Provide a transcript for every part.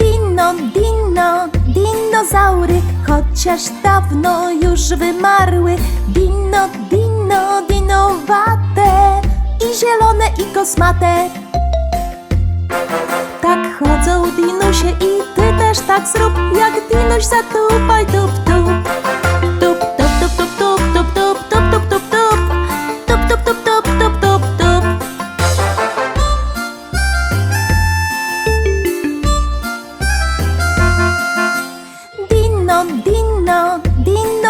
Dino, dino, dinozaury, chociaż dawno już wymarły. Dino, dino, dinowate i zielone i kosmate. Tak chodzą dinusie i ty też tak zrób, jak dinuś zatupaj tup tup.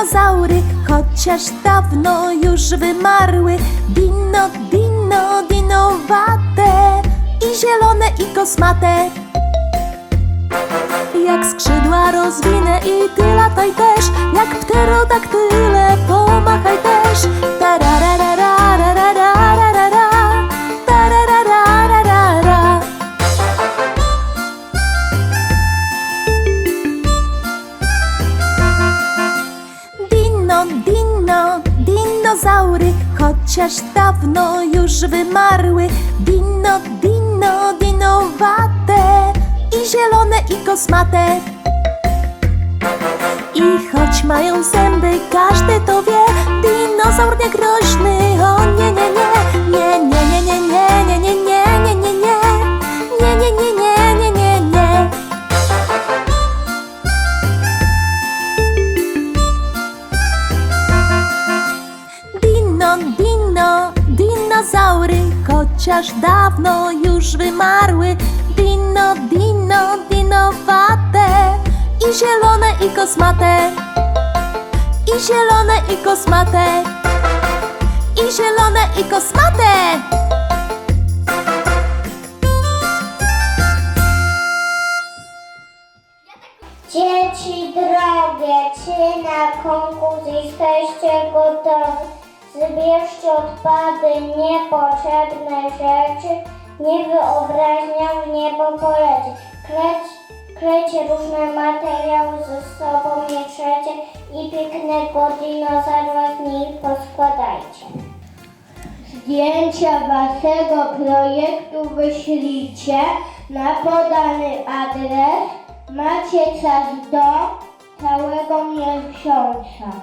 Dinozaury, chociaż dawno już wymarły. Dino, dino, dinowate i zielone i kosmate. Jak skrzydła rozwinę i ty lataj też, jak pterodaktyle pomachaj dinozaury, chociaż dawno już wymarły. Dino, dino, dinowate i zielone i kosmate. I choć mają zęby, każdy to wie, dinozaur nie groźny, dinozaury, chociaż dawno już wymarły. Dino, dino, dinowate i zielone i kosmate. I zielone i kosmate. I zielone i kosmate. Dzieci drogie, czy na konkurs jesteście gotowi? Zbierzcie odpady, niepotrzebne rzeczy, niewyobraźnią niebo poleci. Kleć, klejcie różne materiały ze sobą, mieszajcie i pięknego dinozaura z nich poskładajcie. Zdjęcia waszego projektu wyślijcie na podany adres. Macie czas do całego miesiąca.